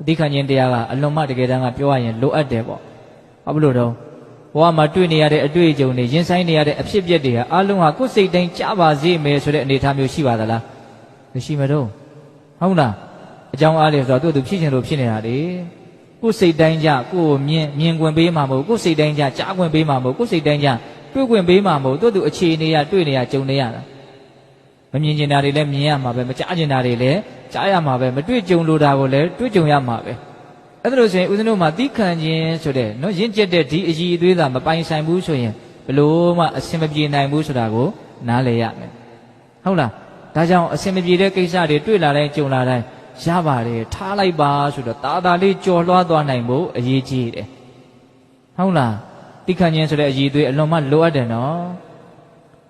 အသိခံခြင်းတရားကအလွန်မှတကယ်တမ်းကပြောရရင်လိုအပ်တယ်ပေါ့ဘာဖြစ်လို့တော့ဘဝမှာတွေ့နေရတဲ့အတွေ့အကြုံတွေရင်ဆိုင်နေရတဲ့အဖြစ်အပျက်တွေဟာအလုံးဟာကိုယ်စိတ်တိုင်းကြပါစေမယ်ဆိုတဲ့အနေအထားမျိုးရှိပါသလားမရှိမတော့ဟုတ်လားအကြောင်းအားလေဆိုတော့သူ့သူဖြစ်ချင်လို့ဖြစ်နေတာလေကိုယ်စိတ်တိုင်းကြကိုယ်ကိုမြင်မြင်ခွင့်ပေးမှာမဟုတ်ကိုယ်စိတ်တိုင်းကြကြားခွင့်ပေးမှာမဟုတ်ကိုယ်စိတ်တိုင်းကြတွေ့ခွင့်ပေးမှာမဟုတ်သူ့သူအခြေအနေရတွေ့နေရကြုံနေရတာ မမြင်ကျင်တာတွေလည်းမြင်ရမှာပဲမကြားကျင်တာတွေလည်းကြားရမှာပဲမတွေ့ကြုံလိုတာကိုလည်းတွေ့ကြုံရမှာပဲအဲ့ဒါလို့ဆိုရင်ဦးဇင်းတို့မှာသီးခံခြင်းဆိုတဲ့နော်ရင့်ကျက်တဲ့ဒီအည်အသွေးသာမပိုင်ဆိုင်ဘူးဆိုရင်ဘလို့မှအစင်မပြေနိုင်ဘူးဆိုတာကိုနားလည်ရမယ်ဟုတ်လားဒါကြောင့်အစင်မပြေတဲ့ကိစ္စတွေတွေ့လာတိုင်းကြုံလာတိုင်းရပါတယ်ထားလိုက်ပါဆိုတော့တာတာလေးကြော်လွှားသွားနိုင်ဖို့အရေးကြီးတယ်ဟုတ်လားသီးခံခြင်းဆိုတဲ့အည်အသွေးအလွန်မှလိုအပ်တယ်နော်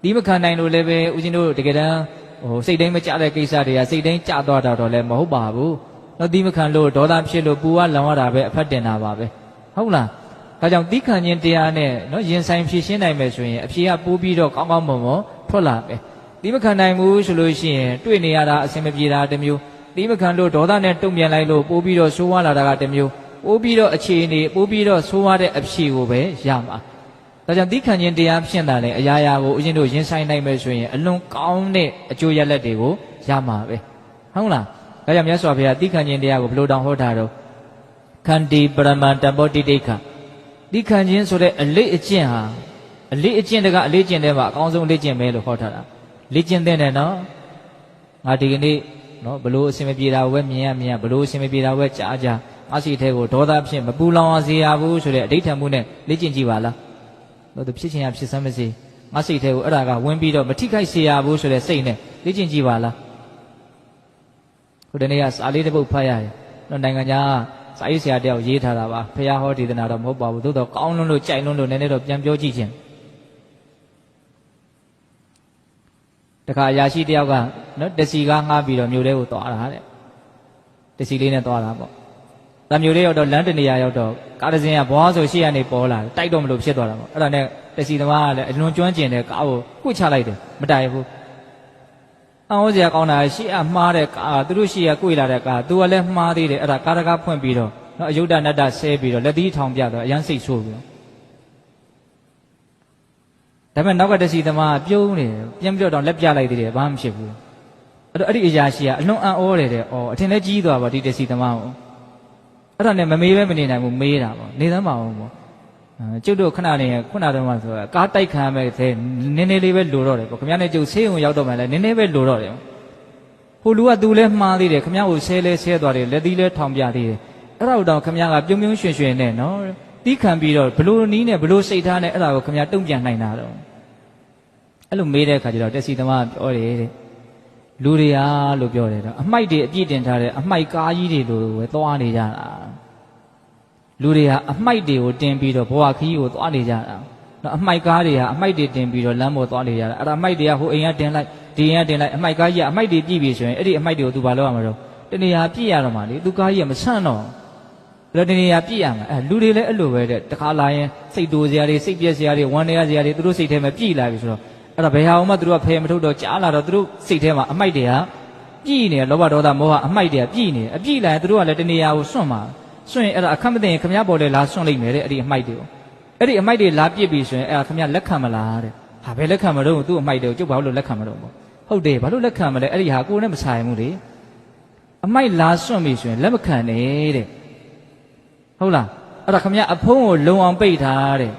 ဒီမခံနိုင်လို့လည်းပဲဦးဇင်းတို့တကယ်တမ်းဟိုစိတ်တိုင်းမကြတဲ့ကိစ္စတွေကစိတ်တိုင်းကြသွားတာတော့လည်းမဟုတ်ပါဘူး။တော့ဒီမခံလို့ဒေါသဖြစ်လို့ပူဝလောင်ရတာပဲအဖက်တင်တာပါပဲ။ဟုတ်လား။ဒါကြောင့်ဒီခံခြင်းတရားနဲ့နော်ရင်ဆိုင်ဖြည့်ရှင်းနိုင်မယ်ဆိုရင်အဖြေကပိုးပြီးတော့ကောင်းကောင်းမွန်မွန်ထွက်လာမယ်။ဒီမခံနိုင်ဘူးဆိုလို့ရှိရင်တွေ့နေရတာအဆင်မပြေတာတစ်မျိုးဒီမခံလို့ဒေါသနဲ့တုံ့ပြန်လိုက်လို့ပိုးပြီးတော့ဆိုးဝါးလာတာကတစ်မျိုးပိုးပြီးတော့အခြေအနေပိုးပြီးတော့ဆိုးဝါးတဲ့အဖြေကိုပဲရမှာ။ ဒါကြောင့်သီးခံခြင်းတရားဖြင့်တာလေအရာရာကိုဦးဇင်းတို့ရင်ဆိုင်နိုင်မယ်ဆိုရင်အလွန်ကောင်းတဲ့အကျိုးရလဒ်တွေကိုရမှာပဲဟုတ်လားဒါကြောင့်မြတ်စွာဘုရားသီးခံခြင်းတရားကိုဘယ်လိုတောင်ဟောတာတော့ခန္တီပရမန္တဘောတိတိခသီးခံခြင်းဆိုတဲ့အလေးအကျင့်ဟာအလေးအကျင့်တကအလေးကျင့်တဲ့မှာအကောင်းဆုံးအလေးကျင့်ပဲလို့ဟောထားတာလေးကျင့်တဲ့နဲ့နော်ငါဒီကနေ့နော်ဘလို့အစင်မပြေတာဝဲမြင်ရမြင်ရဘလို့အစင်မပြေတာဝဲကြားကြားအစီထဲကိုဒေါသဖြင့်မပူလောင်အောင်စေရဘူးဆိုတဲ့အဋိဌံမှုနဲ့လေ့ကျင့်ကြည့်ပါလား တော့သူဖြစ်ချင်ရဖြစ်စမ်းမစေငါစိတ်ထဲကိုအဲ့ဒါကဝင်ပြီးတော့မထိခိုက်စေရဘူးဆိုတဲ့စိတ်နဲ့လေ့ကျင့်ကြည့်ပါလားဟိုတနေ့ကစာလေးတစ်ပုဒ်ဖတ်ရတယ်တော့နိုင်ငံခြားစာရေးဆရာတယောက်ရေးထားတာပါဖះဟောဒေသနာတော့မဟုတ်ပါဘူးသို့တော့ကောင်းလွန်းလို့ကြိုက်လွန်းလို့နည်းနည်းတော့ပြန်ပြောကြည့်ခြင်းတခါအရာရှိတယောက်ကနော်တစီကားငှားပြီးတော့မြို့ထဲကိုသွားတာတဲ့တစီလေးနဲ့သွားတာပေါ့။ တမျိုးလေးရောက်တော့လမ်းတနေရာရောက်တော့ကားတစ်စင်းကဘွားဆိုရှေ့ကနေပေါ်လာတယ်တိုက်တော့မလို့ဖြစ်သွားတာပေါ့။အဲ့ဒါနဲ့တစီသမားကလည်းအလွန်ကျွမ်းကျင်တဲ့ကားကိုကုချလိုက်တယ်မတိုင်ဘူး။အောင်းစရာကောင်းတာရှေ့ကမှားတဲ့ကားသူတို့ရှေ့ကကုလာတဲ့ကားသူကလည်းမှားသေးတယ်အဲ့ဒါကားတကားဖွင့်ပြီးတော့နော်အယုဒ္ဓနတ္တဆဲပြီးတော့လက်သီးထောင်ပြတော့အရန်စိတ်ဆိုးပြီးတော့ဒါပေမဲ့နောက်ကတစီသမားကပြုံးနေတယ်ပြန်ပြီးတော့လက်ပြလိုက်သေးတယ်ဘာမှမဖြစ်ဘူး။အဲ့တော့အဲ့ဒီအရာရှိကအလွန်အံ့ဩတယ်တဲ့။အော်အထင်လည်းကြီးသွားပါဒီတစီသမားကို အဲ့ဒါနဲ့မမေးပဲမနေနိုင်ဘူးမေးတာပေါ့နေသမ်းပါအောင်ပေါ့အဲကျုပ်တို့ခဏနေခုနတော့မှဆိုတော့ကားတိုက်ခံမဲ့သေးနည်းနည်းလေးပဲလိုတော့တယ်ပေါ့ခမရနဲ့ကျုပ်ဆေးုံရောက်တော့မှလည်းနည်းနည်းပဲလိုတော့တယ်ဟိုလူကသူလဲမှားသေးတယ်ခမရကိုဆဲလဲဆဲသွားတယ်လက်သီးလဲထောင်ပြသေးတယ်အဲ့ဒါတော့ခမရကပြုံးပြုံးရွှင်ရွှင်နဲ့နော်တီးခံပြီးတော့ဘလို့နီးနဲ့ဘလို့စိတ်ထားနဲ့အဲ့ဒါကိုခမရတုံ့ပြန်နိုင်တာတော့အဲ့လိုမေးတဲ့အခါကျတော့တက်စီသမားကပြောတယ်တဲ့လူတွေဟာလို့ပြောတယ်တော့အမိုက်တွေအပြည့်တင်ထားတဲ့အမိုက်ကားကြီးတွေလိုပဲသွားနေကြတာ လူတွေဟာအမိုက်တွေကိုတင်ပြီးတော့ဘဝခီးကိုသွားနေကြတာနော်အမိုက်ကားတွေဟာအမိုက်တွေတင်ပြီးတော့လမ်းပေါ်သွားနေကြတာအဲ့ဒါအမိုက်တွေကဟိုအိမ်ကတင်လိုက်ဒီအိမ်ကတင်လိုက်အမိုက်ကားကြီးကအမိုက်တွေပြည့်ပြီဆိုရင်အဲ့ဒီအမိုက်တွေကိုသူဘာလုပ်ရမှာတော့တနေရာပြည့်ရတော့မှာလေသူကားကြီးကမဆန့်တော့ဘယ်လိုတနေရာပြည့်ရမှာအဲလူတွေလည်းအဲ့လိုပဲတဲ့တခါလာရင်စိတ်တိုးစရာတွေစိတ်ပြက်စရာတွေဝမ်းနေရစရာတွေသူတို့စိတ်ထဲမှာပြည့်လာပြီဆိုတော့အဲ့ဒါဘယ်ဟာမှသူတို့ကဖယ်မထုတ်တော့ကြားလာတော့သူတို့စိတ်ထဲမှာအမိုက်တွေကပြည့်နေလောဘဒေါသမောဟအမိုက်တွေကပြည့်နေအပြည့်လာရင်သူတို့ကလည်းတနေရာကိုစွန့်မှာ စွန့်ရင်အဲ့ဒါအခက်မသိရင်ခမရပေါ်လေလာစွန့်လိုက်မယ်တဲ့အဲ့ဒီအမိုက်တွေကိုအဲ့ဒီအမိုက်တွေလာပြစ်ပြီဆိုရင်အဲ့ဒါခမရလက်ခံမလားတဲ့ဟာဘယ်လက်ခံမလို့သူ့အမိုက်တွေကိုကျုပ်ဘာလို့လက်ခံမလို့ပေါ့ဟုတ်တယ်ဘာလို့လက်ခံမလဲအဲ့ဒီဟာကိုယ်နဲ့မဆိုင်ဘူးလေအမိုက်လာစွန့်ပြီဆိုရင်လက်မခံနဲ့တဲ့ဟုတ်လားအဲ့ဒါခမရအဖုံးကိုလုံအောင်ပိတ်ထားတဲ့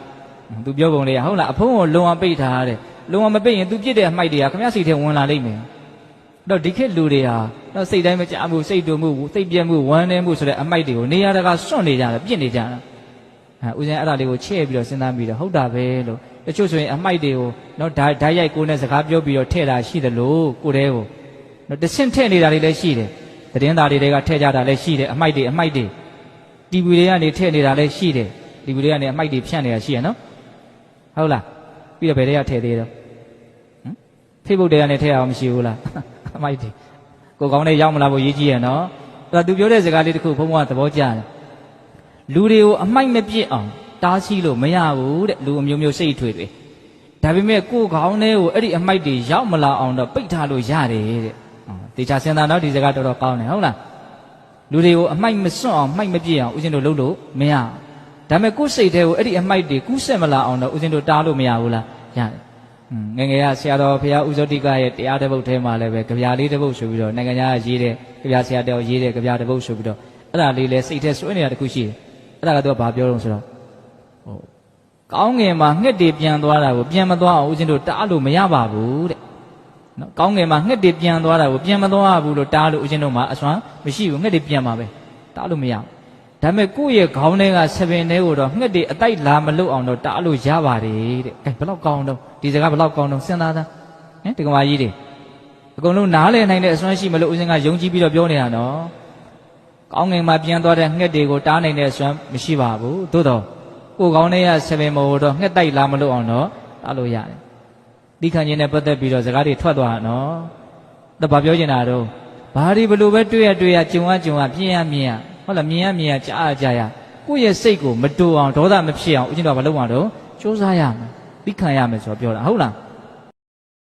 သူပြောပုံလေးကဟုတ်လားအဖုံးကိုလုံအောင်ပိတ်ထားတဲ့လုံအောင်မပိတ်ရင်သူပြစ်တဲ့အမိုက်တွေကခမရစိတ်ထဲဝင်လာလိမ့်မယ် တော့ဒီခေတ်လူတွေဟာတော့စိတ်တိုင်းမကြမှုစိတ်တူမှုစိတ်ပြက်မှုဝမ်းနည်းမှုဆိုတဲ့အမိုက်တွေကိုနေရာတကာစွန့်နေကြတယ်ပြစ်နေကြတာအဲဦးဇင်းအဲ့ဒါလေးကိုချဲ့ပြီးတော့စဉ်းစားပြီးတော့ဟုတ်တာပဲလို့တချို့ဆိုရင်အမိုက်တွေကိုတော့ဓာတ်ဓာတ်ရိုက်ကိုယ်နဲ့စကားပြောပြီးတော့ထည့်တာရှိတယ်လို့ကိုယ်တည်းကိုတော့တဆင့်ထည့်နေတာတွေလည်းရှိတယ်သတင်းသားတွေကထည့်ကြတာလည်းရှိတယ်အမိုက်တွေအမိုက်တွေတီဗီတွေကနေထည့်နေတာလည်းရှိတယ်တီဗီတွေကနေအမိုက်တွေဖြန့်နေတာရှိရနော်ဟုတ်လားပြီးတော့ဘယ်တွေကထည့်သေးတော့ဖေ့ဘုတ်တွေကနေထည့်အောင်မရှိဘူးလားအ မိုက်တွေကိုကောင်းနဲ့ရောက်မလာဖို့ရေးကြည့်ရနော်အဲ့ဒါသူပြောတဲ့စကားလေးတစ်ခုဘုံဘုံကသဘောကျတယ်လူတွေကိုအမိုက်မပြစ်အောင်တားဆီးလို့မရဘူးတဲ့လူအမျိုးမျိုးစိတ်ထွေတွေဒါပေမဲ့ကိုယ်ကောင်းတဲ့ကိုအဲ့ဒီအမိုက်တွေရောက်မလာအောင်တော့ပိတ်ထားလို့ရတယ်တဲ့ဟောတေချာစင်သာတော့ဒီစကားတော်တော်ကောင်းတယ်ဟုတ်လားလူတွေကိုအမိုက်မစွန့်အောင်မိုက်မပြည့်အောင်ဦးဇင်းတို့လုပ်လို့မရဘူးဒါပေမဲ့ကိုယ်စိတ်ထဲကိုအဲ့ဒီအမိုက်တွေကူးဆက်မလာအောင်တော့ဦးဇင်းတို့တားလို့မရဘူးလားရတယ်อืม ငယ်ငယ်ကဆရာတော်ဘုရားဥဇောတိကရဲ့တရားတစ်ပုဒ်ထဲမှာလည်းပဲကြပြလေးတစ်ပုဒ်ဆိုပြီးတော့နိုင်ငံသားကရေးတဲ့ကြပြဆရာတော်ရေးတဲ့ကြပြတစ်ပုဒ်ဆိုပြီးတော့အဲ့ဒါလေးလည်းစိတ်ထဲစွဲနေတာတစ်ခုရှိတယ်အဲ့ဒါကတော့ဘာပြောလို့ဆိုတော့ဟိုကောင်းငင်မှာငှက်တွေပြန်သွားတာကိုပြန်မသွားအောင်ဦးဇင်းတို့တားလို့မရပါဘူးတဲ့နော်ကောင်းငယ်မှာငှက်တွေပြန်သွားတာကိုပြန်မသွားဘူးလို့တားလို့ဦးဇင်းတို့မှာအစွမ်းမရှိဘူးငှက်တွေပြန်มาပဲတားလို့မရဘူး ဒါပေမဲ့ကိုယ့်ရဲ့ခေါင်းထဲကဆပင်ထဲကိုတော့ငှက်တွေအတိုက်လာမလုအောင်တော့တားလို့ရပါတယ်တဲ့အဲဘယ်လောက်ကောင်းတော့ဒီစကားဘယ်လောက်ကောင်းတော့စဉ်းစားသားဟင်ဒီကမာကြီးတွေအကုန်လုံးနားလည်နိုင်တဲ့အစွမ်းရှိမလို့ဦးဇင်းကယုံကြည်ပြီးတော့ပြောနေတာနော်ကောင်းငယ်မှာပြန်သွားတဲ့ငှက်တွေကိုတားနိုင်တဲ့အစွမ်းမရှိပါဘူးသို့တော့ကိုယ်ခေါင်းထဲကဆပင်မို့တော့ငှက်တိုက်လာမလုအောင်တော့တားလို့ရတယ်တိခဏချင်းနဲ့ပတ်သက်ပြီးတော့စကားတွေထွက်သွားတာနော်။ဒါဘာပြောချင်တာတော့ဘာဒီဘလို့ပဲတွေ့ရတွေ့ရကြုံရကြုံရပြင်းရမြင်ရ ဟုတ်လားမြင်ရမြင်ရကြားရကြားရကိုယ့်ရဲ့စိတ်ကိုမတူအောင်ဒေါသမဖြစ်အောင်ဦးဇင်းတော်ကမလုပ်အောင်တော့စူးစမ်းရမယ်။တိခဏရမယ်ဆိုတော့ပြောတာဟုတ်လား